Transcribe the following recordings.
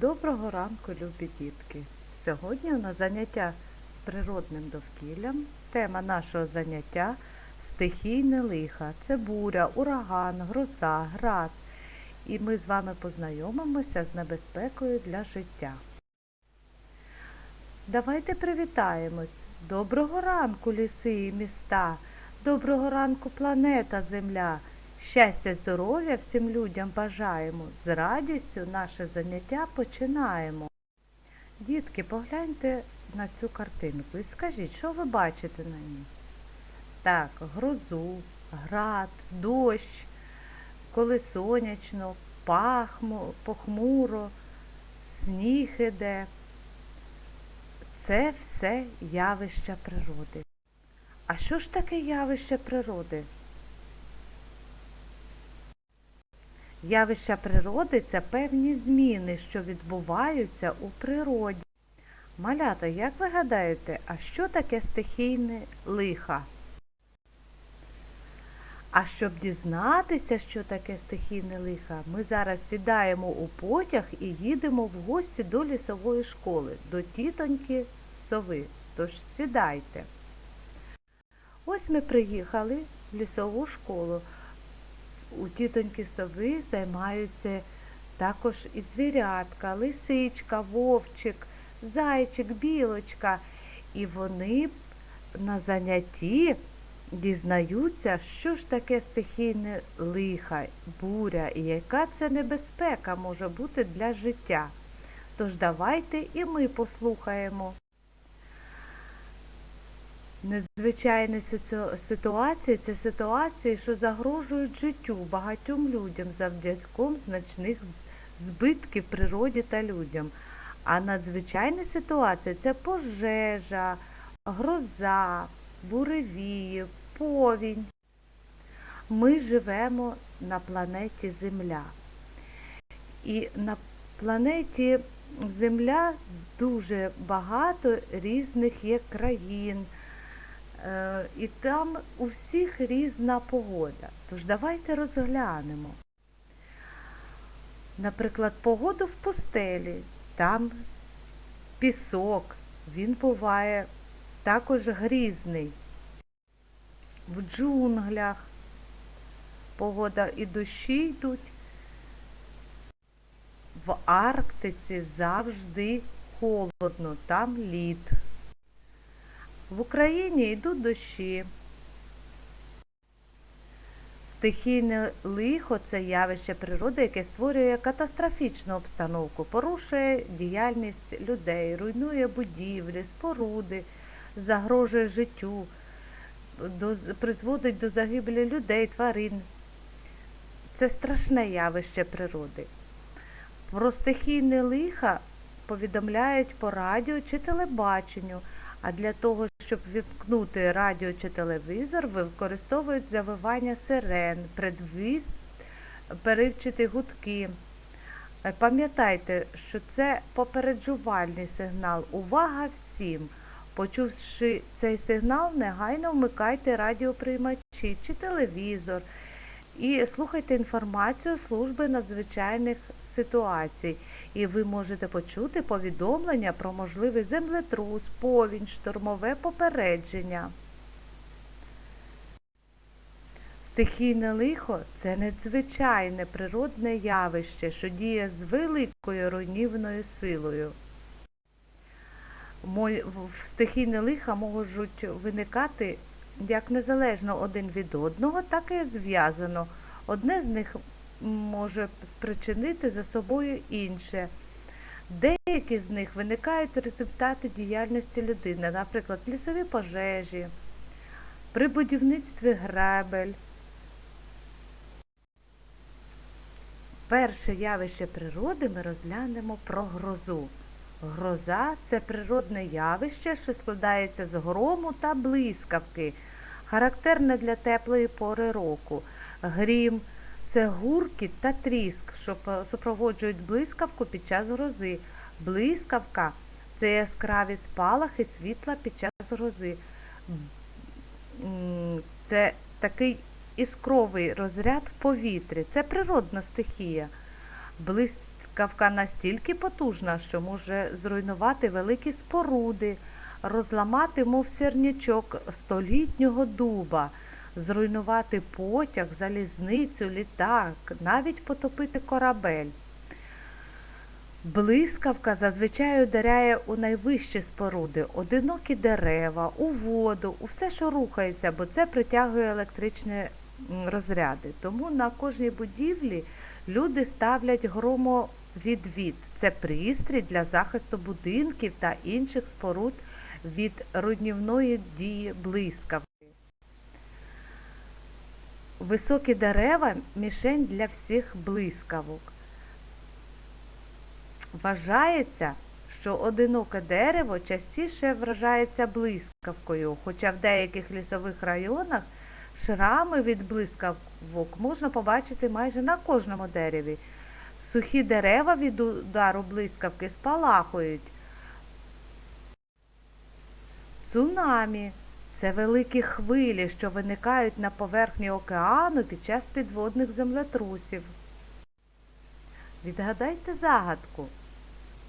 Доброго ранку, любі дітки! Сьогодні у нас заняття з природним довкіллям. Тема нашого заняття стихійне лиха. Це буря, ураган, гроза, град. І ми з вами познайомимося з небезпекою для життя. Давайте привітаємось. Доброго ранку, ліси і міста. Доброго ранку, планета Земля. Щастя, здоров'я всім людям бажаємо. З радістю наше заняття починаємо. Дітки, погляньте на цю картинку і скажіть, що ви бачите на ній? Так, грозу, град, дощ, коли сонячно, пахму, похмуро, сніг іде. Це все явища природи. А що ж таке явище природи? Явища природи це певні зміни, що відбуваються у природі. Малята, як ви гадаєте, а що таке стихійне лиха? А щоб дізнатися, що таке стихійне лиха, ми зараз сідаємо у потяг і їдемо в гості до лісової школи, до тітоньки сови. Тож сідайте. Ось ми приїхали в лісову школу. У тітоньки сови займаються також і звірятка, лисичка, вовчик, зайчик, білочка. І вони на занятті дізнаються, що ж таке стихійне лиха, буря і яка це небезпека може бути для життя. Тож давайте і ми послухаємо. Незвичайні ситу- ситуації це ситуації, що загрожують життю багатьом людям завдяком значних збитків природі та людям. А надзвичайні ситуації це пожежа, гроза, буревії, повінь. Ми живемо на планеті Земля. І на планеті Земля дуже багато різних є країн. Е, І там у всіх різна погода. Тож давайте розглянемо. Наприклад, погоду в пустелі. Там пісок, він буває також грізний. В джунглях погода і дощі йдуть. В Арктиці завжди холодно, там лід. В Україні йдуть дощі. Стихійне лихо це явище природи, яке створює катастрофічну обстановку, порушує діяльність людей, руйнує будівлі, споруди, загрожує життю, призводить до загибелі людей, тварин. Це страшне явище природи. Про стихійне лиха повідомляють по радіо чи телебаченню. А для того, щоб вімкнути радіо чи телевізор, використовують завивання сирен, предвіз, перивчити гудки. Е, Пам'ятайте, що це попереджувальний сигнал. Увага всім! Почувши цей сигнал, негайно вмикайте радіоприймачі чи телевізор і слухайте інформацію служби надзвичайних ситуацій. І ви можете почути повідомлення про можливий землетрус, повінь, штормове попередження. Стихійне лихо це надзвичайне природне явище, що діє з великою руйнівною силою. В Стихійне лиха можуть виникати як незалежно один від одного, так і зв'язано. Одне з них може спричинити за собою інше. Деякі з них виникають в результаті діяльності людини, наприклад, лісові пожежі, при будівництві гребель. Перше явище природи ми розглянемо про грозу. Гроза це природне явище, що складається з грому та блискавки, характерне для теплої пори року. Грім це гуркіт та тріск, що супроводжують блискавку під час грози. Блискавка це яскраві спалахи світла під час грози. Це такий іскровий розряд в повітрі. Це природна стихія. Блискавка настільки потужна, що може зруйнувати великі споруди, розламати, мов сірнячок столітнього дуба, зруйнувати потяг, залізницю, літак, навіть потопити корабель. Блискавка зазвичай ударяє у найвищі споруди, одинокі дерева, у воду, у все, що рухається, бо це притягує електричні розряди. Тому на кожній будівлі люди ставлять громовідвід. Це пристрій для захисту будинків та інших споруд від руйнівної дії блискавки. Високі дерева мішень для всіх блискавок. Вважається, що одиноке дерево частіше вражається блискавкою, хоча в деяких лісових районах шрами від блискавок можна побачити майже на кожному дереві. Сухі дерева від удару блискавки спалахують. Цунамі це великі хвилі, що виникають на поверхні океану під час підводних землетрусів. Відгадайте загадку.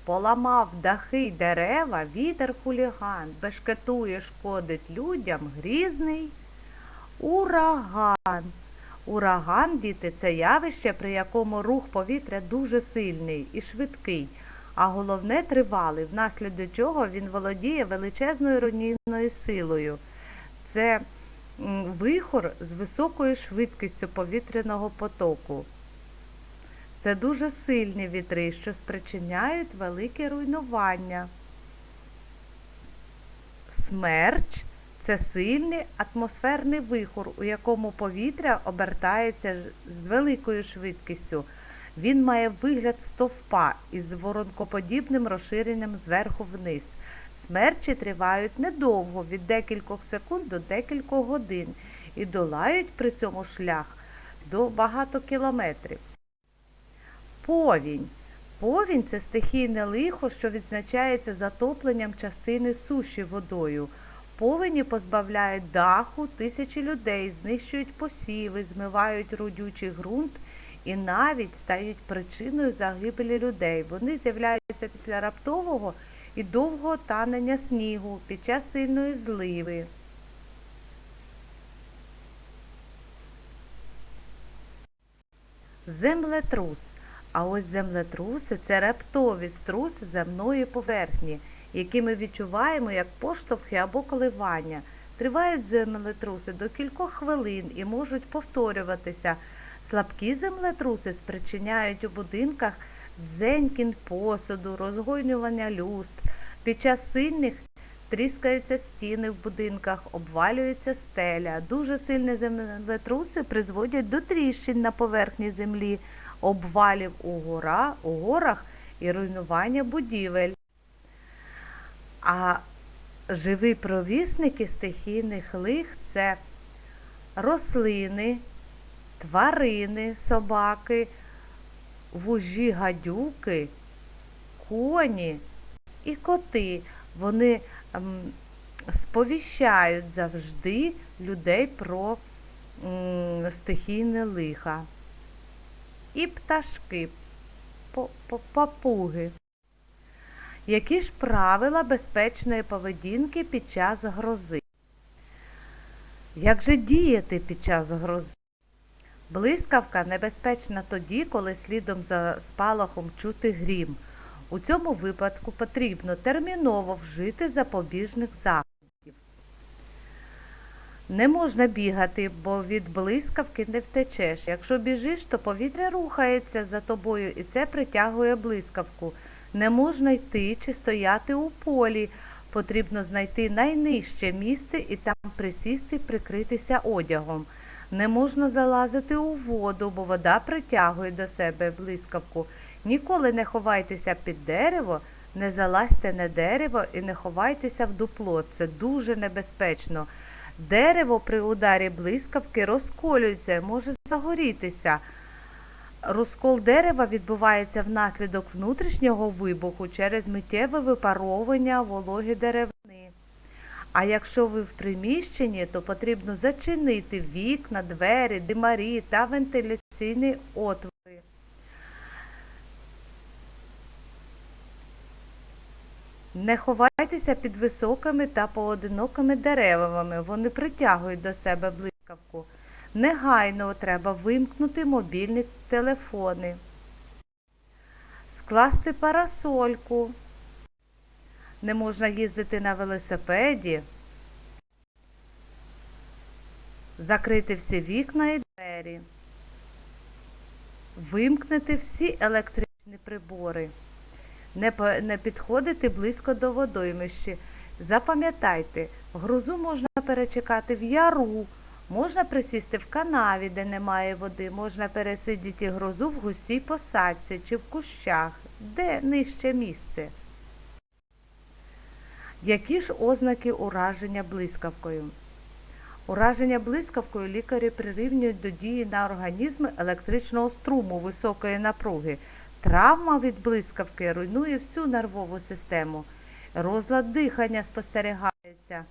Поламав дахи й дерева, вітер хуліган, бешкетує, шкодить людям, грізний ураган. Ураган, діти, це явище, при якому рух повітря дуже сильний і швидкий, а головне тривалий, внаслідок чого він володіє величезною руйнівною силою. Це вихор з високою швидкістю повітряного потоку. Це дуже сильні вітри, що спричиняють велике руйнування. Смерч це сильний атмосферний вихор, у якому повітря обертається з великою швидкістю. Він має вигляд стовпа із воронкоподібним розширенням зверху вниз. Смерчі тривають недовго, від декількох секунд до декількох годин, і долають при цьому шлях до багато кілометрів. Повінь. Повінь це стихійне лихо, що відзначається затопленням частини суші водою. Повені позбавляють даху тисячі людей, знищують посіви, змивають родючий ґрунт і навіть стають причиною загибелі людей. Вони з'являються після раптового і довгого танення снігу під час сильної зливи. Землетрус. А ось землетруси це раптові струси земної поверхні, які ми відчуваємо як поштовхи або коливання. Тривають землетруси до кількох хвилин і можуть повторюватися. Слабкі землетруси спричиняють у будинках дзенькін посуду, розгойнювання люстр. Під час сильних тріскаються стіни в будинках, обвалюється стеля. Дуже сильні землетруси призводять до тріщин на поверхні землі, обвалів у, гора, у горах і руйнування будівель. А живі провісники стихійних лих це рослини, тварини, собаки, вужі гадюки, коні і коти. Вони ем, сповіщають завжди людей про стихійне лиха. І пташки, папуги. Які ж правила безпечної поведінки під час грози? Як же діяти під час грози? Блискавка небезпечна тоді, коли слідом за спалахом чути грім. У цьому випадку потрібно терміново вжити запобіжних заходів. Не можна бігати, бо від блискавки не втечеш. Якщо біжиш, то повітря рухається за тобою і це притягує блискавку. Не можна йти чи стояти у полі. Потрібно знайти найнижче місце і там присісти, прикритися одягом. Не можна залазити у воду, бо вода притягує до себе блискавку. Ніколи не ховайтеся під дерево, не залазьте на дерево і не ховайтеся в дупло. Це дуже небезпечно. Дерево при ударі блискавки розколюється може загорітися. Розкол дерева відбувається внаслідок внутрішнього вибуху через миттєве випаровування вологи деревини. А якщо ви в приміщенні, то потрібно зачинити вікна, двері, димарі та вентиляційні отвори. Не ховайтеся під високими та поодинокими деревами. Вони притягують до себе блискавку. Негайно треба вимкнути мобільні телефони, скласти парасольку. Не можна їздити на велосипеді, закрити всі вікна і двері, вимкнути всі електричні прибори, не, підходити близько до водоймищі. Запам'ятайте, грозу можна перечекати в яру, можна присісти в канаві, де немає води, можна пересидіти грозу в густій посадці чи в кущах, де нижче місце. Які ж ознаки ураження блискавкою? Ураження блискавкою лікарі прирівнюють до дії на організм електричного струму високої напруги. Травма від блискавки руйнує всю нервову систему. Розлад дихання спостерігається.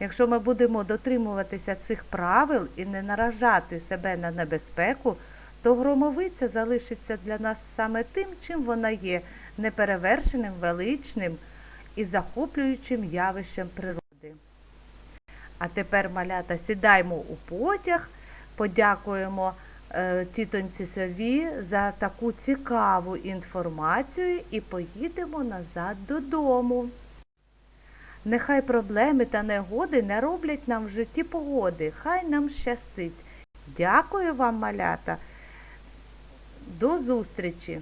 Якщо ми будемо дотримуватися цих правил і не наражати себе на небезпеку, то громовиця залишиться для нас саме тим, чим вона є неперевершеним, величним і захоплюючим явищем природи. А тепер, малята, сідаймо у потяг, подякуємо е, тітоньці Сові за таку цікаву інформацію і поїдемо назад додому. Нехай проблеми та негоди не роблять нам в житті погоди. Хай нам щастить. Дякую вам, малята. До зустрічі!